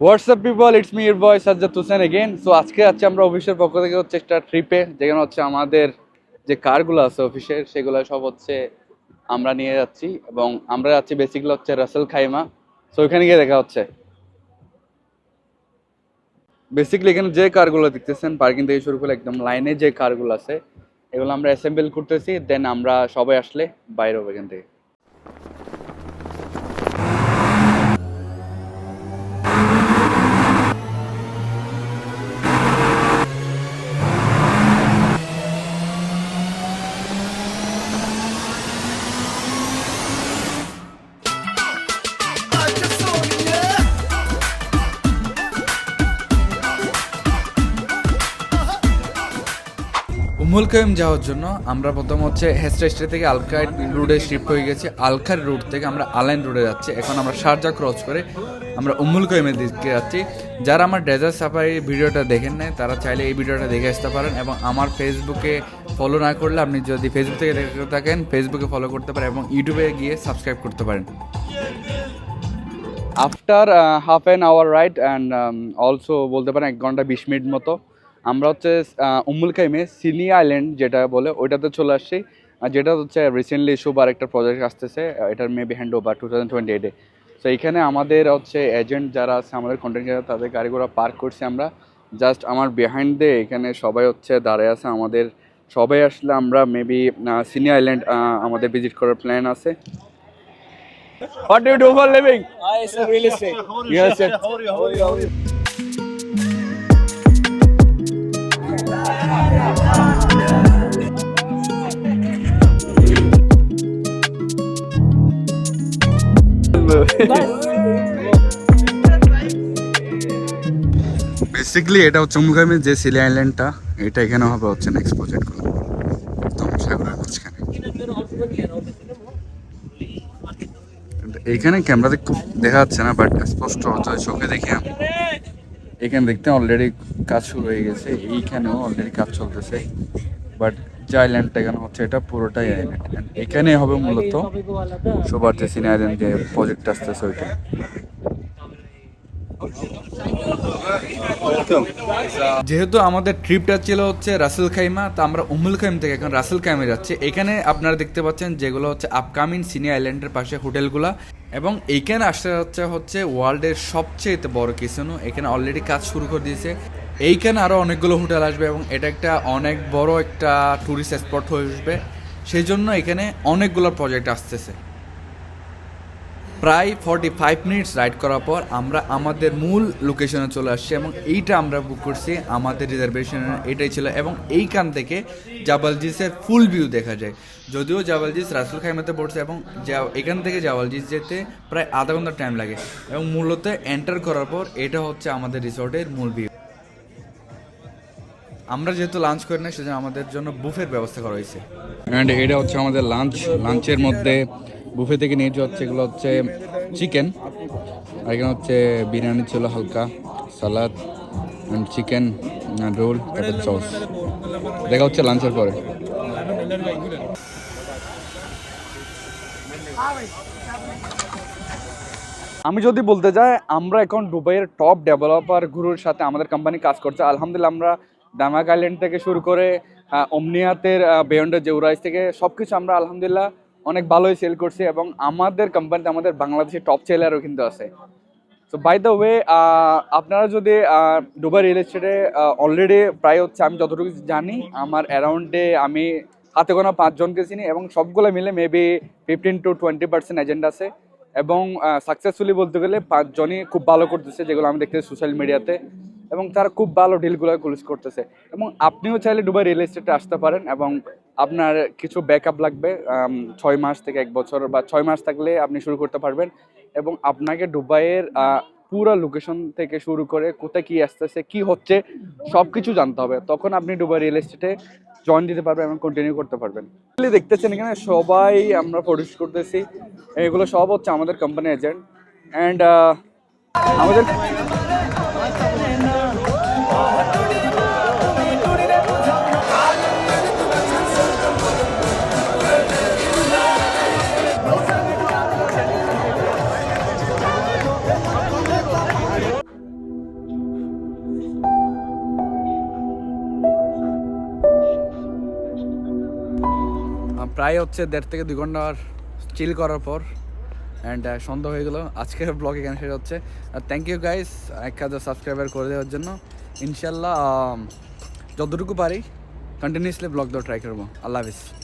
WhatsApp people it's me your boy Sajjad Hossain again so আজকে যাচ্ছি আমরা অফিসের পক্ষ থেকে হচ্ছে একটা ট্রিপে যেখানে হচ্ছে আমাদের যে কারগুলো আছে অফিসের সেগুলো সব হচ্ছে আমরা নিয়ে যাচ্ছি এবং আমরা যাচ্ছি বেসিক্যালি হচ্ছে রাসেল খাইমা সো ওইখানে গিয়ে দেখা হচ্ছে। বেসিক্যালি এখানে যে কারগুলো দেখতেছেন পার্কিং থেকে শুরু করে একদম লাইনে যে কারগুলো আছে, এগুলো আমরা অ্যাসেম্বল করতেছি দেন আমরা সবাই আসলে বাইরে হব এখান থেকে। উমুল কাইম যাওয়ার জন্য আমরা প্রথম হচ্ছে হেস্টা স্টে থেকে আলকাই রুটে শিফট হয়ে গেছি। আলকার রুট থেকে আমরা আলাইন রুটে যাচ্ছি। এখন আমরা শারজা ক্রস করে আমরা উমুল কাইমের দিকে যাচ্ছি। যারা আমার ডেজার্ট সাফারি ভিডিওটা দেখেন নেয় তারা চাইলে এই ভিডিওটা দেখে আসতে পারেন এবং আমার ফেসবুকে ফলো না করলে আপনি যদি ফেসবুক থেকে দেখে থাকেন, ফেসবুকে ফলো করতে পারেন এবং ইউটিউবে গিয়ে সাবস্ক্রাইব করতে পারেন। After half an hour ride and also বলতে পারেন এক ঘণ্টা বিশ মিনিট মতো আমরা হচ্ছে উমুল কাইমে সিনি আইল্যান্ড যেটা বলে ওইটাতে চলে আসছি। আর যেটা হচ্ছে রিসেন্টলি সুবার একটা প্রজেক্ট আসতেছে এটার maybe hand over two thousand twenty এইটে তো এখানে আমাদের হচ্ছে এজেন্ট যারা আছে আমাদের কন্টেন্ট তাদের গাড়িগুলো পার্ক করছি আমরা। জাস্ট আমার বিহাইন্ড দিয়ে এখানে সবাই হচ্ছে দাঁড়ায় আছে আমাদের সবাই আসলে আমরা মেবি সিনি আইল্যান্ড আমাদের ভিজিট করার প্ল্যান আছে। What do you do for living? I sell real estate. Yes, sir. Basically এটা হচ্ছে মুগামের যে সিলি আইল্যান্ডটা এটা এখানে হবে হচ্ছে নেক্সট প্রজেক্টগুলো একদম সাগরের মাঝখানে। এইখানে ক্যামেরাতে খুব দেখা যাচ্ছে না বাট স্পষ্ট হচ্ছে, চোখে দেখি এখানে দেখতে অলরেডি কাজ শুরু হয়ে গেছে, এইখানেও অলরেডি কাজ চলতেছে। বাট যে আইল্যান্ডটা এখানে হচ্ছে এটা পুরোটাই আইল্যান্ড এখানে হবে মূলত সবার যে সিনে আইল্যান্ড যে প্রজেক্ট আসতেছে ওইটা। যেহেতু আমাদের ট্রিপটা ছিল হচ্ছে রাসেল খাইমা তা আমরা উমুল খাইম থেকে এখন রাসেল খাইমে যাচ্ছি। এখানে আপনারা দেখতে পাচ্ছেন যেগুলো হচ্ছে আপকামিং সিনি আইল্যান্ডের পাশে হোটেলগুলা এবং এইখানে আসতে হচ্ছে হচ্ছে ওয়ার্ল্ডের সবচেয়ে বড় কিসেনো এখানে অলরেডি কাজ শুরু করে দিয়েছে। এইখানে আরও অনেকগুলো হোটেল আসবে এবং এটা একটা অনেক বড় একটা ট্যুরিস্ট স্পট হয়ে উঠবে। সেই জন্য এখানে অনেকগুলো প্রজেক্ট আসতেছে। প্রায় ফর্টি ফাইভ মিনিটস রাইড করার পর আমরা আমাদের মূল লোকেশনে চলে আসছি এবং এইটা আমরা বুক করছি আমাদের রিজার্ভেশন এটাই ছিল এবং এইখান থেকে জাবালজিসের ফুল ভিউ দেখা যায়। যদিও জাবালজিস রাসুল খাইমাতে পড়ছে এবং এখান থেকে জাবালজিস যেতে প্রায় আধা ঘণ্টা টাইম লাগে এবং মূলত এন্টার করার পর এটা হচ্ছে আমাদের রিসোর্টের মূল ভিউ আমরা যেহেতু লাঞ্চ করি না সেজন্য আমাদের জন্য বুফের ব্যবস্থা করা হয়েছে। অ্যান্ড এটা হচ্ছে আমাদের লাঞ্চ লাঞ্চের মধ্যে বুফে থেকে নিয়ে যাওয়া হচ্ছে এগুলো হচ্ছে চিকেন আর এখানে হচ্ছে বিরিয়ানি ছিল হালকা সালাদ অ্যান্ড চিকেন রোল তারপর সস দেখা হচ্ছে লাঞ্চের পরে। আমি যদি বলতে যাই আমরা এখন দুবাইয়ের টপ ডেভেলপার গুরুর সাথে আমাদের কোম্পানি কাজ করছে। আলহামদুলিল্লাহ আমরা দামাক আইল্যান্ড থেকে শুরু করে আহ, ওমনিয়াতের বেয়ন্ডের জেউরাইজ থেকে সব কিছু আমরা আলহামদুলিল্লাহ অনেক ভালোই সেল করছি এবং আমাদের কোম্পানিতে আমাদের বাংলাদেশের টপ সেলারও কিন্তু আছে। সো বাই দ্য ওয়ে আপনারা যদি দুবাই রিয়েল এস্টেটে অলরেডি প্রায় হচ্ছে আমি যতটুকু জানি আমার অ্যারাউন্ডে আমি হাতে গোনা পাঁচজনকে চিনি এবং সবগুলো মিলে maybe fifteen to twenty percent agent আছে এবং সাকসেসফুলি বলতে গেলে পাঁচজনই খুব ভালো করতেছে যেগুলো আমি দেখতেছি সোশ্যাল মিডিয়াতে এবং তারা খুব ভালো ডিলগুলো ক্লোজ করতেছে। এবং আপনিও চাইলে দুবাই রিয়েল এস্টেটে আসতে পারেন এবং আপনার কিছু ব্যাকআপ লাগবে ছয় মাস থেকে এক বছর বা ছয় মাস থাকলে আপনি শুরু করতে পারবেন। এবং আপনাকে দুবাইয়ের পুরো লোকেশন থেকে শুরু করে কোথায় কি আসতেছে, কি হচ্ছে সব কিছু জানতে হবে। তখন আপনি দুবাই রিয়েল এস্টেটে জয়েন দিতে পারবেন এবং কন্টিনিউ করতে পারবেন। দেখতেছেন এখানে সবাই আমরা প্রডিউস করতেছি। এগুলো সব হচ্ছে আমাদের কোম্পানি এজেন্ট অ্যান্ড আমাদের প্রায় হচ্ছে দেড় থেকে দুই ঘণ্টা চিল করার পর অ্যান্ড সন্ধ্যা হয়ে গেলো। আজকের ব্লগ এখানে শেষ হচ্ছে। থ্যাংক ইউ গাইস এক হাজার সাবস্ক্রাইবার করে দেওয়ার জন্য। ইনশাল্লাহ যতটুকু পারি কন্টিনিউসলি ব্লগ দেওয়া ট্রাই করব। আল্লাহ হাফিজ।